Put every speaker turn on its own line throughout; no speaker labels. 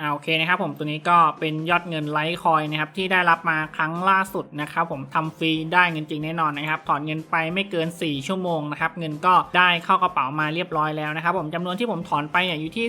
อ่าโอเคนะครับผมตัวนี้ก็เป็นยอดเงินไลท์คอยนะครับที่ได้รับมาครั้งล่าสุดนะครับผมทำฟรีได้เงินจริงแน่นอนนะครับถอนเงินไปไม่เกิน 4 ชั่วโมงนะครับเงินก็ได้เข้ากระเป๋ามาเรียบร้อยแล้วนะครับผมจำนวนที่ผมถอนไปเนี่ยอยู่ที่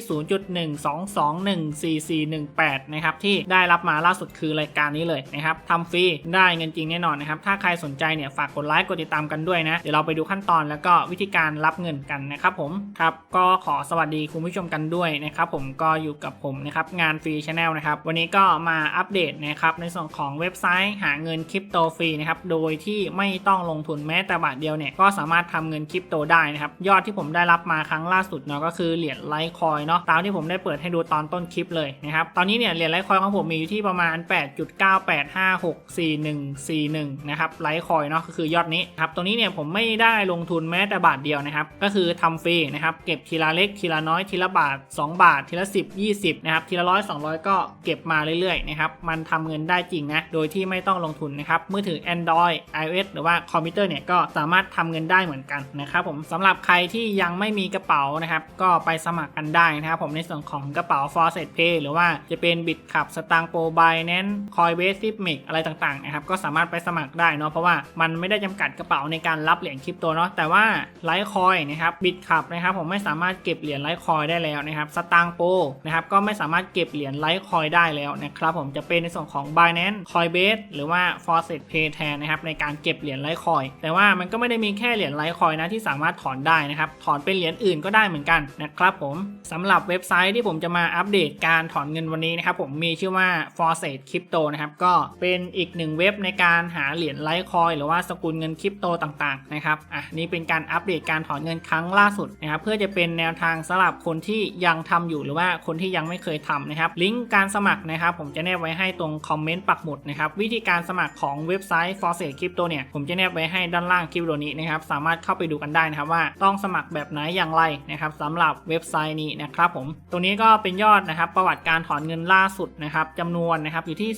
0.1221418นะครับที่ได้รับมาล่าสุดคือรายการนี้เลยนะครับทำฟรีได้เงินจริงแน่นอนนะครับถ้าใครสนใจเนี่ยฝากกดไลค์กดติดตามกันด้วยนะเดี๋ยวเราไปดูขั้นตอนแล้วก็วิธีการรับเงินกันนะครับผมครับก็ขอสวัสดีคุณผู้ชมกันด้วยนะครับผมก็อยู่กับผมนะครับงานฟรีชาแนลนะครับ วันนี้ก็มาอัปเดตนะครับในส่วนของเว็บไซต์หาเงินคริปโตฟรีนะครับ โดยที่ไม่ต้องลงทุนแม้แต่บาทเดียวเนี่ย ก็สามารถทำเงินคริปโตได้นะครับ ยอดที่ผมได้รับมาครั้งล่าสุดเนาะก็คือเหรียญไลท์คอยเนาะ ตามที่ผมได้เปิดให้ดูตอนต้นคลิปเลยนะครับ ตอนนี้เนี่ยเหรียญไลท์คอยของผมมีอยู่ที่ประมาณ 8.98564141 นะครับ ไลท์คอยเนาะก็คือยอดนี้ครับ ตรงนี้เนี่ยผมไม่ได้ลงทุนแม้แต่บาทเดียวนะครับ ก็คือทำฟรีนะครับ เก็บทีละเล็กทีละน้อยทีละบาท 2 บาททีละ 10 20 นะครับทีละร้อย200 ก็เก็บมาเรื่อยๆนะครับมันทำเงินได้จริงนะโดยที่ไม่ต้องลงทุนนะครับมือถือ Android iOS หรือว่าคอมพิวเตอร์เนี่ยก็สามารถทำเงินได้เหมือนกันนะครับผมสำหรับใครที่ยังไม่มีกระเป๋านะครับก็ไปสมัครกันได้นะครับผมในส่วนของกระเป๋า f o r s e t Pay หรือว่าจะเป็นบิตขับสตางโปรบายแนนคอยเบสซิปมิกอะไรต่างๆนะครับก็สามารถไปสมัครได้เนาะเพราะว่ามันไม่ได้จำกัดกระเป๋าในการรับเหรียญคริปโตเนาะแต่ว่าไลท์คอยนะครับบิตขับนะครับผมไม่สามารถเก็บเหรียญไลท์คอยได้แล้วนะครับสตางโปนะครับก็ไม่สามารถเก็บเหรียญไลท์คอยได้แล้วนะครับผมจะเป็นในส่วนของ Binance Coinbase หรือว่า f o r s e t Pay แทนนะครับในการเก็บเหรียญไลท์คอยแต่ว่ามันก็ไม่ได้มีแค่เหรียญไลท์คอยนะที่สามารถถอนได้นะครับถอนเป็นเหรียญอื่นก็ได้เหมือนกันนะครับผมสำหรับเว็บไซต์ที่ผมจะมาอัปเดตการถอนเงินวันนี้นะครับผมมีชื่อว่า f o r s e t Crypto นะครับก็เป็นอีกหนึ่งเว็บในการหาเหรียญไลท์คอยหรือว่าสกุลเงินคริปโตต่างๆนะครับอะนี่เป็นการอัปเดตการถอนเงินครั้งล่าสุดนะครับเพื่อจะเป็นแนวทางสำหรับคนที่ยังทำอยู่หรือว่าคนที่ยังไม่เคยทำนะครับลิงก์การสมัครนะครับผมจะแนบไว้ให้ตรงคอมเมนต์ปักหมุดนะครับวิธีการสมัครของเว็บไซต์ f o r s e Crypto เนี่ยผมจะแนบไว้ให้ด้านล่างคลิปวิดีโอนี้นะครับสามารถเข้าไปดูกันได้นะครับว่าต้องสมัครแบบไหนอย่างไรนะครับสำหรับเว็บไซต์นี้นะครับผมตรงนี้ก็เป็นยอดนะครับประวัติการถอนเงินล่าสุดนะครับจำนวนนะครับอยู่ที่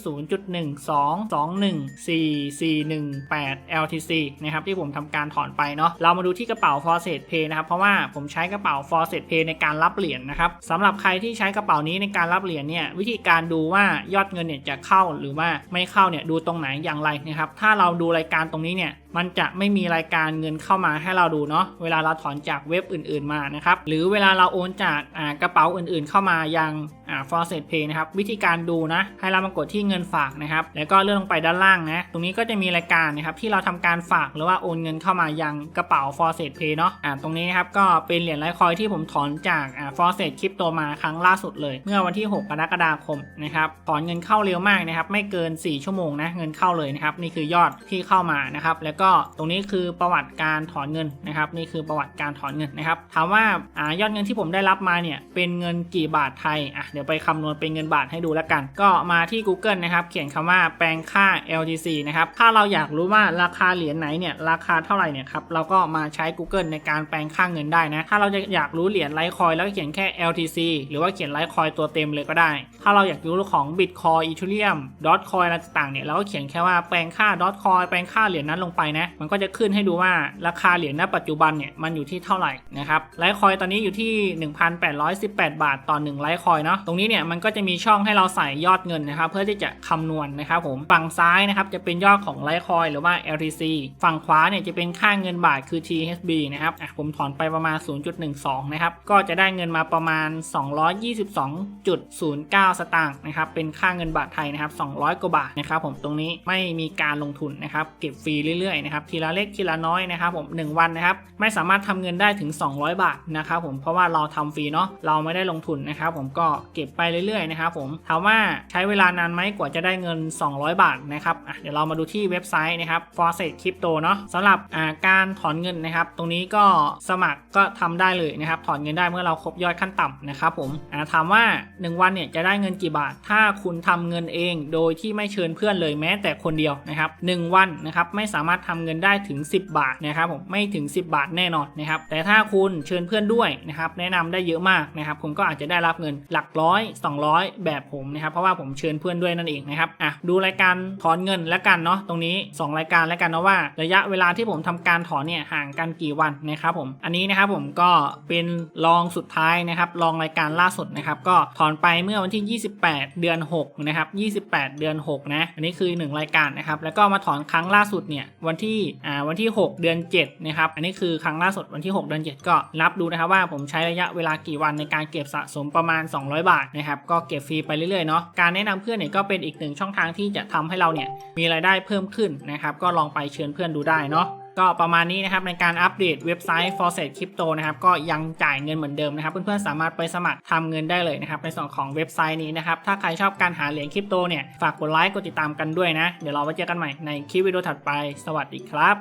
0.12214418 LTC นะครับที่ผมทำการถอนไปเนาะเรามาดูที่กระเป๋า f o r s e Pay นะครับเพราะว่าผมใช้กระเป๋า f o r s e Pay ในการรับเหรียญนะครับสำหรับใครที่ใช้กระเป๋านี้ในการรับเหรียญเนี่ยวิธีการดูว่ายอดเงินเนี่ยจะเข้าหรือว่าไม่เข้าเนี่ยดูตรงไหนอย่างไรนะครับ ถ้าเราดูรายการตรงนี้เนี่ยมันจะไม่มีรายการเงินเข้ามาให้เราดูเนาะเวลาเราถอนจากเว็บอื่น ๆมานะครับหรือเวลาเราโอนจากกระเป๋าอื่นๆ เข้ามายังอ่า f o r s e t Pay นะครับวิธีการดูนะให้เรามากดที่เงินฝากนะครับแล้วก็เลื่อนลงไปด้านล่างนะตรงนี้ก็จะมีรายการนะครับที่เราทำการฝากหรือว่าโอนเงินเข้ามายังกระเป๋า f o r s e t Pay เนาะอ่าตรงนี้นะครับก็เป็นเหรียญไลท์คอยที่ผมถอนจากอ่า f o r s e t คริปโตมาครั้งล่าสุดเลย เมื่อวันที่ที่ 6 กรกฎาคมนะครับถอนเงินเข้าเร็วมากนะครับไม่เกิน 4 ชั่วโมงนะเงินเข้าเลยนะครับนี่คือยอดที่เข้ามานะครับแล้วก็ตรงนี้คือประวัติการถอนเงินนะครับนี่คือประวัติการถอนเงินนะครับถามว่าอ่ายอดเงินที่ผมได้รับมาเนี่ยเป็นเงินกี่บาทไทยอะเดี๋ยวไปคำนวณเป็นเงินบาทให้ดูแล้วกัน ก็มาที่ Google นะครับเขียนคำว่าแปลงค่า LTC นะครับถ้าเราอยากรู้ว่าราคาเหรียญไหนเนี่ยราคาเท่าไหร่เนี่ยครับเราก็มาใช้ Google ในการแปลงค่าเงินได้นะถ้าเราจะอยากรู้เหรียญไลท์คอยแล้วก็เขียนแค่ LTC หรือว่าเขียนไลท์คอยตัวเต็มเลยก็ได้ ถ้าเราอยากรู้ของ Bitcoin Ethereum Dotcoin อะไรต่างๆเนี่ยเราก็เขียนแค่ว่าแปลงค่า Dotcoin แปลงค่าเหรียญนั้นลงไปนะ มันก็จะขึ้นให้ดูว่าราคาเหรียญณปัจจุบันเนี่ยมันอยู่ที่เท่าไหร่นะครับไลท์คอยตอนนี้อยู่ที่ 1,818 บาทต่อ1ไลท์คอยเนาะตรงนี้เนี่ยมันก็จะมีช่องให้เราใส่ยอดเงินนะครับเพื่อที่จะคำนวณนะครับผมฝั่งซ้ายนะครับจะเป็นยอดของไลท์คอยหรือว่า LTC ฝั่งขวาเนี่ยจะเป็นค่าเงินบาทคือ THB นะครับอะผมถอนไปประมาณ 0.12 นะครับก็จะได้เงินมาประมาณ222.09 สตางค์นะครับเป็นค่าเงินบาทไทยนะครับ200 กว่าบาทนะครับผมตรงนี้ไม่มีการลงทุนนะครับเก็บฟรีเรื่อยๆนะครับทีละเล็กทีละน้อยนะครับผม1วันนะครับไม่สามารถทำเงินได้ถึง 200 บาทนะครับผมเพราะว่าเราทำฟรีเนาะเราไม่ได้ลงทุนนะครับผมก็เก็บไปเรื่อยๆนะครับผมถามว่าใช้เวลานานไหมกว่าจะได้เงิน 200 บาทนะครับเดี๋ยวเรามาดูที่เว็บไซต์นะครับ f o r s e t Crypto เนาะสำหรับการถอนเงินนะครับ ตรงนี้ก็สมัครก็ทำได้เลยนะครับ ถอนเงินได้เมื่อเราครบยอดขั้นต่ำนะครับผมถามว่า 1วันเนี่ยจะได้เงินกี่บาท ถ้าคุณทำเงินเองโดยที่ไม่เชิญเพื่อนเลยแม้แต่คนเดียวนะครับ1วันนะครับไม่สามารถทำเงินได้ถึง 10 บาทนะครับผมไม่ถึง 10 บาทแน่นอนนะครับแต่ถ้าคุณเชิญเพื่อนด้วยนะครับแนะนำได้เยอะมากนะครับคุณก็อาจจะได้รับเงินหลักร้อย 200 แบบผมนะครับเพราะว่าผมเชิญเพื่อนด้วยนั่นเองนะครับอะดูรายการถอนเงินแล้วกันเนาะตรงนี้ 2 รายการแล้วกันนะว่า ระยะเวลาที่ผมทำการถอนเนี่ยห่างกันกี่วันนะครับผมอันนี้นะครับผมก็เป็นลองสุดท้ายนะครับลองรายการล่าสุดนะครับก็ถอนไปเมื่อวันที่ 28 เดือน 6 นะครับ 28 เดือน 6 นะ อันนี้คือ 1 รายการนะครับ แล้วก็มาถอนครั้งล่าสุดเนี่ยวันที่ อ่า วันที่ 6 เดือน 7 นะครับ อันนี้คือครั้งล่าสุดวันที่ 6 เดือน 7 ก็นับดูนะครับว่าผมใช้ระยะเวลากี่วันในการเก็บสะสมประมาณ 200 บาทนะครับ ก็เก็บฟรีไปเรื่อยๆ เนาะ การแนะนำเพื่อนเนี่ยก็เป็นอีกหนึ่งช่องทางที่จะทำให้เราเนี่ยมีรายได้เพิ่มขึ้นนะครับ ก็ลองไปเชิญเพื่อนดูได้เนาะ ก็ประมาณนี้นะครับในการอัปเดตเว็บไซต์ f o r s e t Crypto นะครับก็ยังจ่ายเงินเหมือนเดิมนะครับเพื่อนๆสามารถไปสมัครทำเงินได้เลยนะครับในส่วนของเว็บไซต์นี้นะครับถ้าใครชอบการหาเหรียญคริปโตเนี่ยฝากกดไลค์กดติดตามกันด้วยนะ เดี๋ยวเราไว้เจอกันใหม่ในคลิปวิดีโอถัดไป สวัสดีครับ